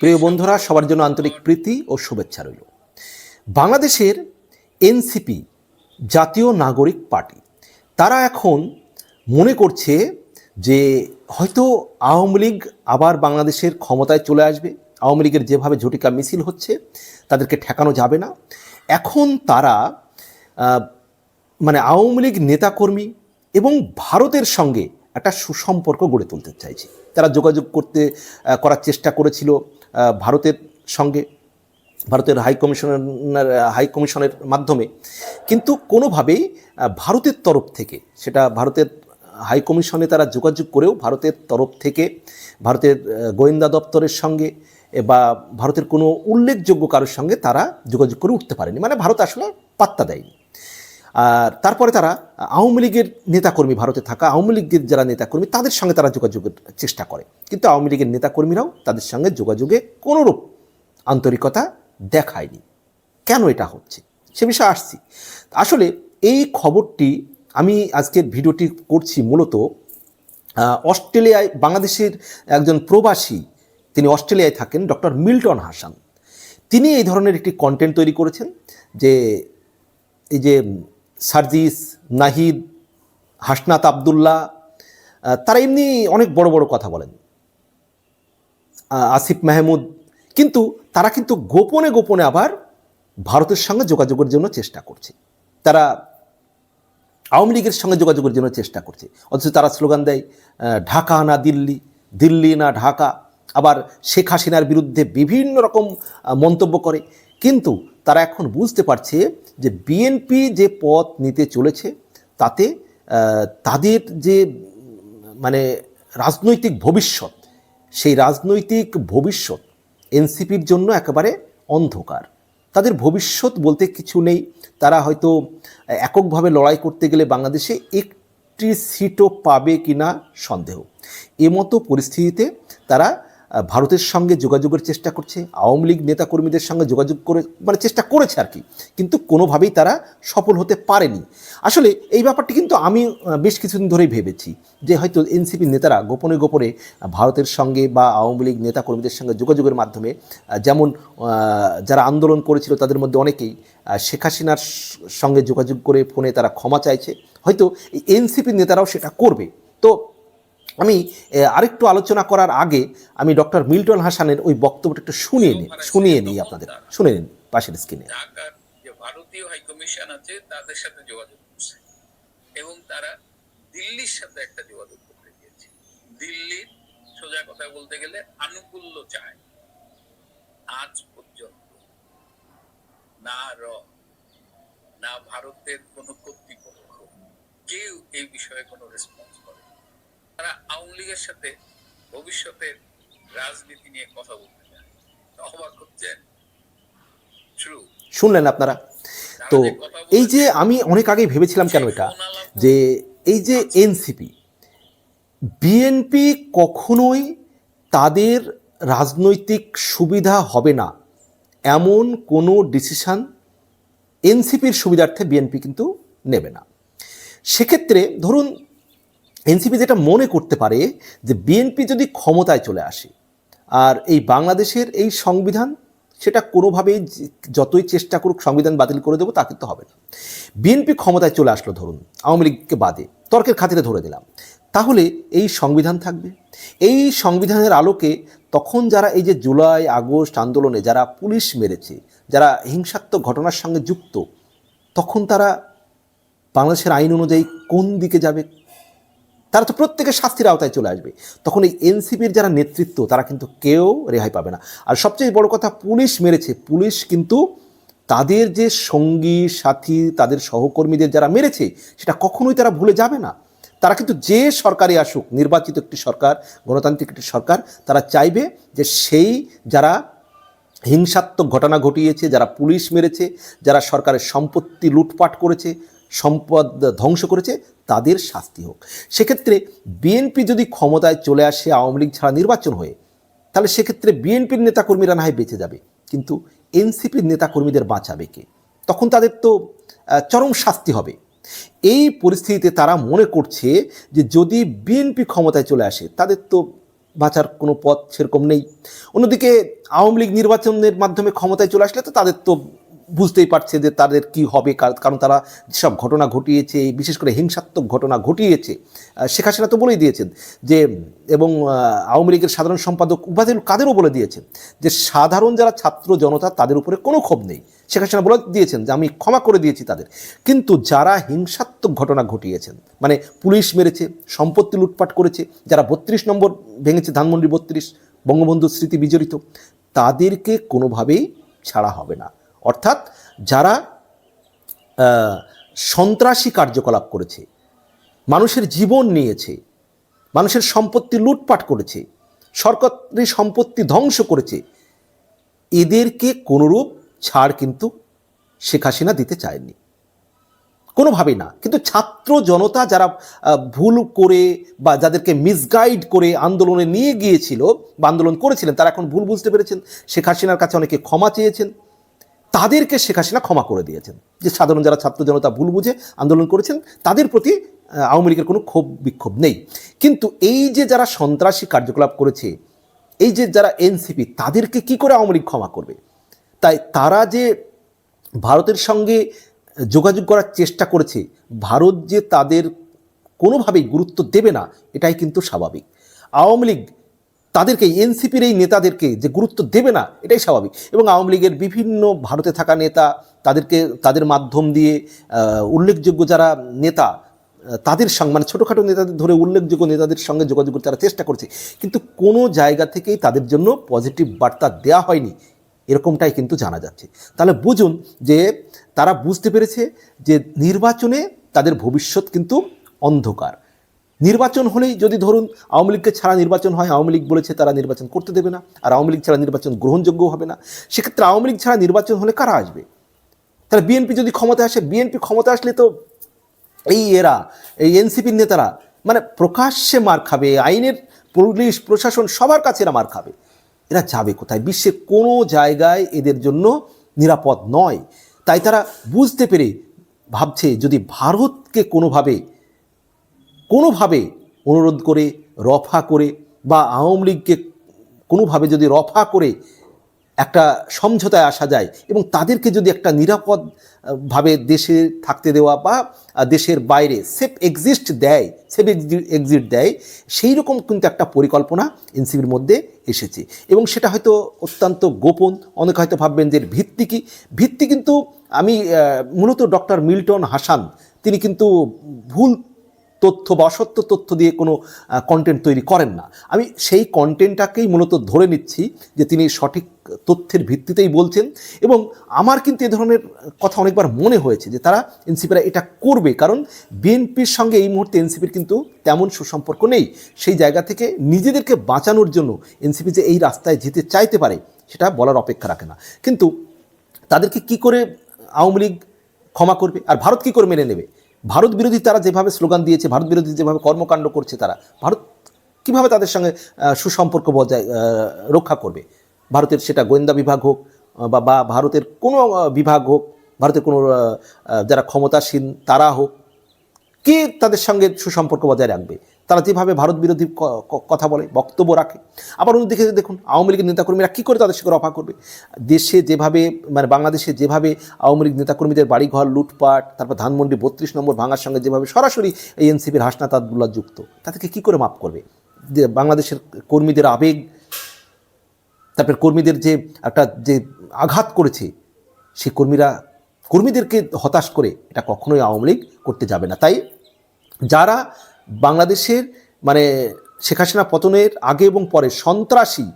প্রিয় বন্ধুরা সবার জন্য আন্তরিক প্রীতি ও শুভেচ্ছা রইল। বাংলাদেশের এনসিপি জাতীয় নাগরিক পার্টি তারা এখন মনে করছে যে হয়তো আওয়ামী লীগ আবার বাংলাদেশের ক্ষমতায় চলে আসবে। আওয়ামী লীগের যেভাবে ঝটিকা মিছিল হচ্ছে তাদেরকে ঠেকানো যাবে না। এখন তারা মানে আওয়ামী লীগ নেতাকর্মী এবং ভারতের সঙ্গে একটা সুসম্পর্ক গড়ে তুলতে চাইছে। তারা যোগাযোগ করতে করার চেষ্টা করেছিল ভারতের সঙ্গে, ভারতের হাই কমিশনার, হাই কমিশনের মাধ্যমে। কিন্তু কোনোভাবেই ভারতের তরফ থেকে সেটা ভারতের হাই কমিশনে তারা যোগাযোগ করেও ভারতের তরফ থেকে, ভারতের গোয়েন্দা দপ্তরের সঙ্গে বা ভারতের কোনো উল্লেখযোগ্য কারোর সঙ্গে তারা যোগাযোগ করে উঠতে পারেনি। মানে ভারত আসলে পাত্তা দেয়নি। আর তারপরে তারা আওয়ামী লীগের নেতাকর্মী ভারতে থাকা, আওয়ামী লীগের যারা নেতাকর্মী তাদের সঙ্গে তারা যোগাযোগের চেষ্টা করে। কিন্তু আওয়ামী লীগের নেতাকর্মীরাও তাদের সঙ্গে যোগাযোগে কোনোরূপ আন্তরিকতা দেখায়নি। কেন এটা হচ্ছে? সে বিষয়ে আসছি। আসলে এই খবরটি আমি আজকের ভিডিওটি করছি মূলত অস্ট্রেলিয়ায় বাংলাদেশের একজন প্রবাসী, তিনি অস্ট্রেলিয়ায় থাকেন, ডক্টর মিল্টন হাসান। তিনি এই ধরনের একটি কন্টেন্ট তৈরি করেছেন যে, এই যে সার্জিস, নাহিদ, হাসনাত আবদুল্লাহ তারা এমনি অনেক বড় বড় কথা বলেন। আসিফ মাহমুদ, কিন্তু তারা কিন্তু গোপনে গোপনে আবার ভারতের সঙ্গে যোগাযোগের জন্য চেষ্টা করছে। তারা আওয়ামী লীগের সঙ্গে যোগাযোগের জন্য চেষ্টা করছে। অথচ তারা স্লোগান দেয় ঢাকা না দিল্লি দিল্লি না ঢাকা। আবার শেখ হাসিনার বিরুদ্ধে বিভিন্ন রকম মন্তব্য করে। কিন্তু তারা এখন বুঝতে পারছে যে বিএনপি যে পথ নিতে চলেছে, তাতে তাদের যে মানে রাজনৈতিক ভবিষ্যৎ, সেই রাজনৈতিক ভবিষ্যৎ এনসিপির জন্য একেবারে অন্ধকার। তাদের ভবিষ্যৎ বলতে কিছু নেই। তারা হয়তো এককভাবে লড়াই করতে গেলে বাংলাদেশে একটি সিটও পাবে কিনা সন্দেহ। এমতো পরিস্থিতিতে তারা ভারতের সঙ্গে যোগাযোগের চেষ্টা করছে, আওয়ামী লীগ নেতাকর্মীদের সঙ্গে যোগাযোগ করে মানে চেষ্টা করেছে আর কি, কিন্তু কোনোভাবেই তারা সফল হতে পারেনি। আসলে এই ব্যাপারটি কিন্তু আমি বেশ কিছুদিন ধরেই ভেবেছি যে হয়তো এনসিপি নেতারা গোপনে গোপনে ভারতের সঙ্গে বা আওয়ামী লীগ নেতাকর্মীদের সঙ্গে যোগাযোগের মাধ্যমে যেমন যারা আন্দোলন করেছিল তাদের মধ্যে অনেকেই শেখ হাসিনার সঙ্গে যোগাযোগ করে ফোনে তারা ক্ষমা চাইছে। হয়তো এই এনসিপি নেতারাও সেটা করবে। তো আমি আরেকটু আলোচনা করার আগে আমি ডক্টর মিল্টন হাসানের ওই বক্তব্যটা একটু শুনিয়ে নিই শুনিয়ে নিই আপনাদের। শুনে নিন, পাশের স্ক্রিনে ভারতীয় হাই কমিশন আছে, তাদের সাথে যোগাযোগ করছে এবং তারা দিল্লির সাথে একটা যোগাযোগ করতে গিয়েছে। দিল্লির সোজা কথা বলতে গেলে আনুকূল্য চায়। আজ পর্যন্ত না র, না ভারতের কোন কর্তৃপক্ষ কেউ এই বিষয়ে কোনো রেসপন্স করে। তারা আওয়ামী লীগের সাথে ভবিষ্যতের রাজনীতি নিয়ে কথা বলতে চায়। অবাক হচ্ছেন? শুনলেন আপনারা? তো এই যে আমি অনেক আগে ভেবেছিলাম কেন এটা? যে এই যে এনসিপি বিএনপি কখনোই তাদের রাজনৈতিক সুবিধা হবে না। এমন কোনো ডিসিশন এনসিপির সুবিধার্থে বিএনপি কিন্তু নেবে না। সেক্ষেত্রে ধরুন এনসিপি যেটা মনে করতে পারে যে বিএনপি যদি ক্ষমতায় চলে আসে, আর এই বাংলাদেশের এই সংবিধান, সেটা কোনোভাবেই যতই চেষ্টা করুক সংবিধান বাতিল করে দেবো তা কিন্তু হবে না। বিএনপি ক্ষমতায় চলে আসলো ধরুন, আওয়ামী লীগকে বাদে, তর্কের খাতিরে ধরে দিলাম। তাহলে এই সংবিধান থাকবে। এই সংবিধানের আলোকে তখন যারা এই যে জুলাই, আগস্ট আন্দোলনে যারা পুলিশ মেরেছে, যারা হিংসাত্মক ঘটনার সঙ্গে যুক্ত, তখন তারা বাংলাদেশের আইন অনুযায়ী কোন দিকে যাবে? তারা তো প্রত্যেকের শাস্তির আওতায় চলে আসবে। তখন এই এনসিপির যারা নেতৃত্ব, তারা কিন্তু কেউ রেহাই পাবে না। আর সবচেয়ে বড় কথা, পুলিশ মেরেছে। পুলিশ কিন্তু তাদের যে সঙ্গী, সাথী, তাদের সহকর্মীদের যারা মেরেছে, সেটা কখনোই তারা ভুলে যাবে না। তারা কিন্তু যে সরকারে আসুক, নির্বাচিত একটি সরকার, গণতান্ত্রিক একটি সরকার, তারা চাইবে যে সেই যারা হিংসাত্মক ঘটনা ঘটিয়েছে, যারা পুলিশ মেরেছে, যারা সরকারের সম্পত্তি লুটপাট করেছে সম্পদ ধ্বংস করেছে, তাদের শাস্তি হোক। সেক্ষেত্রে বিএনপি যদি ক্ষমতায় চলে আসে, আওয়ামী লীগ ছাড়া নির্বাচন হয়ে, তাহলে সেক্ষেত্রে বিএনপির নেতাকর্মীরা না হয় বেঁচে যাবে। কিন্তু এনসিপির নেতাকর্মীদের বাঁচাবে কে? তখন তাদের তো চরম শাস্তি হবে। এই পরিস্থিতিতে তারা মনে করছে যে যদি বিএনপি ক্ষমতায় চলে আসে, তাদের তো বাঁচার কোনো পথ সেরকম নেই। অন্যদিকে আওয়ামী লীগ নির্বাচনের মাধ্যমে ক্ষমতায় চলে আসলে তো তাদের তো বুঝতেই পারছে যে তাদের কি হবে কারণ তারা যেসব ঘটনা ঘটিয়েছে বিশেষ করে হিংসাত্মক ঘটনা ঘটিয়েছে শেখ হাসিনা তো বলেই দিয়েছেন যে, এবং আওয়ামী লীগের সাধারণ সম্পাদক উপাধিল কাদেরও বলে দিয়েছেন যে সাধারণ যারা ছাত্র জনতা তাদের উপরে কোনো ক্ষোভ নেই। শেখ হাসিনা বলে দিয়েছেন যে আমি ক্ষমা করে দিয়েছি তাদের। কিন্তু যারা হিংসাত্মক ঘটনা ঘটিয়েছেন মানে পুলিশ মেরেছে, সম্পত্তি লুটপাট করেছে, যারা বত্রিশ নম্বর ভেঙেছে, ধানমন্ডি বত্রিশ, বঙ্গবন্ধুর স্মৃতি বিজড়িত, তাদেরকে কোনোভাবেই ছাড়া হবে না। অর্থাৎ যারা সন্ত্রাসী কার্যকলাপ করেছে, মানুষের জীবন নিয়েছে, মানুষের সম্পত্তি লুটপাট করেছে, সরকারি সম্পত্তি ধ্বংস করেছে, এদেরকে কোনোরূপ ছাড় কিন্তু শেখ হাসিনা দিতে চায়নি। কোনোভাবেই না। কিন্তু ছাত্র জনতা যারা ভুল করে বা যাদেরকে মিসগাইড করে আন্দোলনে নিয়ে গিয়েছিল বা আন্দোলন করেছিলেন, তারা এখন ভুল বুঝতে পেরেছেন। শেখ হাসিনার কাছে অনেকে ক্ষমা চেয়েছেন। তাদেরকে শেখ হাসিনা ক্ষমা করে দিয়েছেন। যে সাধারণ যারা ছাত্র জনতা ভুল বুঝে আন্দোলন করেছেন, তাদের প্রতি আওয়ামী লীগের কোনো ক্ষোভ, বিক্ষোভ নেই। কিন্তু এই যে যারা সন্ত্রাসী কার্যকলাপ করেছে, এই যে যারা এনসিপি, তাদেরকে কি করে আওয়ামী লীগ ক্ষমা করবে? তাই তারা যে ভারতের সঙ্গে যোগাযোগ করার চেষ্টা করেছে, ভারত যে তাদের কোনোভাবেই গুরুত্ব দেবে না, এটাই কিন্তু স্বাভাবিক। আওয়ামী লীগ তাদেরকে, এনসিপির এই নেতাদেরকে যে গুরুত্ব দেবে না, এটাই স্বাভাবিক। এবং আওয়ামী লীগের বিভিন্ন ভারতে থাকা নেতা, তাদেরকে, তাদের মাধ্যম দিয়ে উল্লেখযোগ্য যারা নেতা তাদের সঙ্গে মানে ছোটোখাটো নেতাদের ধরে উল্লেখযোগ্য নেতাদের সঙ্গে যোগাযোগ করতে তারা চেষ্টা করছে। কিন্তু কোনো জায়গা থেকেই তাদের জন্য পজিটিভ বার্তা দেওয়া হয়নি, এরকমটাই কিন্তু জানা যাচ্ছে। তাহলে বুঝুন যে, তারা বুঝতে পেরেছে যে নির্বাচনে তাদের ভবিষ্যৎ কিন্তু অন্ধকার। নির্বাচন হলেই যদি ধরুন আওয়ামী লীগকে ছাড়া নির্বাচন হয়, আওয়ামী লীগ বলেছে তারা নির্বাচন করতে দেবে না, আর আওয়ামী লীগ ছাড়া নির্বাচন গ্রহণযোগ্য হবে না। সেক্ষেত্রে আওয়ামী লীগ ছাড়া নির্বাচন হলে কারা আসবে? তাহলে বিএনপি যদি ক্ষমতায় আসে, বিএনপি ক্ষমতা আসলে তো এই এরা, এই এনসিপির নেতারা মানে প্রকাশ্যে মার খাবে, আইনের পুলিশ, প্রশাসন সবার কাছে এরা মার খাবে। এরা যাবে কোথায়? বিশ্বের কোনো জায়গায় এদের জন্য নিরাপদ নয়। তাই তারা বুঝতে পেরে ভাবছে, যদি ভারতকে কোনোভাবে কোনোভাবে অনুরোধ করে রফা করে বা আওয়ামী লীগকে কোনোভাবে যদি রফা করে একটা সমঝোতায় আসা যায় এবং তাদেরকে যদি একটা নিরাপদ আহ, ভাবে দেশে থাকতে দেওয়া বা দেশের বাইরে সেফ এক্সিস্ট দেয় সেফ এক্সিট দেয় সেই রকম কিন্তু একটা পরিকল্পনা এনসিবির মধ্যে এসেছে। এবং সেটা হয়তো অত্যন্ত গোপন অনেকে হয়তো ভাববেন যে ভিত্তি কি? ভিত্তি কিন্তু আমি মূলত ডক্টর মিল্টন হাসান তিনি কিন্তু ভুল তথ্য বা অসত্য তথ্য দিয়ে কোনো কন্টেন্ট তৈরি করেন না। আমি সেই কন্টেন্টটাকেই মূলত ধরে নিচ্ছি যে তিনি সঠিক তথ্যের ভিত্তিতেই বলছেন এবং আমার কিন্তু এ ধরনের কথা অনেকবার মনে হয়েছে যে তারা এনসিপিরা এটা করবে। কারণ বিএনপির সঙ্গে এই মুহূর্তে এনসিপির কিন্তু তেমন সুসম্পর্ক নেই। সেই জায়গা থেকে নিজেদেরকে বাঁচানোর জন্য এনসিপি যে এই রাস্তায় যেতে চাইতে পারে সেটা বলার অপেক্ষা রাখে না। কিন্তু তাদেরকে কি করে আওয়ামী লীগ ক্ষমা করবে আর ভারত কি করে মেনে নেবে? ভারত বিরোধী তারা যেভাবে স্লোগান দিয়েছে, ভারত বিরোধী যেভাবে কর্মকাণ্ড করছে তারা, ভারত কীভাবে তাদের সঙ্গে সুসম্পর্ক বজায় রক্ষা করবে? ভারতের সেটা গোয়েন্দা বিভাগ হোক বা ভারতের কোনো বিভাগ হোক, ভারতের কোনো যারা ক্ষমতাসীন তারা হোক কে তাদের সঙ্গে সুসম্পর্ক বজায় রাখবে? তারা যেভাবে ভারত বিরোধী কথা বলে, বক্তব্য রাখে। আবার অন্যদিকে দেখুন, আওয়ামী লীগের নেতাকর্মীরা কী করে তাদের সঙ্গে রফা করবে? দেশে যেভাবে মানে বাংলাদেশে যেভাবে আওয়ামী লীগ নেতাকর্মীদের বাড়িঘর, লুটপাট, তারপর ধানমন্ডি বত্রিশ নম্বর ভাঙার সঙ্গে যেভাবে সরাসরি এই এনসিপির হাসনা তাদুল্লাহ যুক্ত, তাদেরকে কী করে মাফ করবে? যে বাংলাদেশের কর্মীদের আবেগ, তারপর কর্মীদের যে একটা যে আঘাত করেছে সেই কর্মীরা, কর্মীদেরকে হতাশ করে এটা কখনোই আওয়ামী লীগ করতে যাবে না। তাই যারা বাংলাদেশের মানে শেখ হাসিনা পতনের আগে এবং পরে সন্ত্রাসী,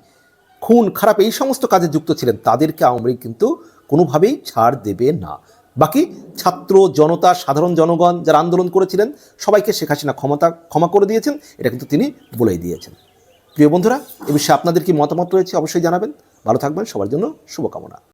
খুন, খারাপ এই সমস্ত কাজে যুক্ত ছিলেন, তাদেরকে আওয়ামী লীগ কিন্তু কোনোভাবেই ছাড় দেবে না। বাকি ছাত্র, জনতা, সাধারণ জনগণ যারা আন্দোলন করেছিলেন, সবাইকে শেখ হাসিনা ক্ষমতা, ক্ষমা করে দিয়েছেন, এটা কিন্তু তিনি বলেই দিয়েছেন। প্রিয় বন্ধুরা, এ বিষয়ে আপনাদের কি মতামত রয়েছে অবশ্যই জানাবেন। ভালো থাকবেন, সবার জন্য শুভকামনা।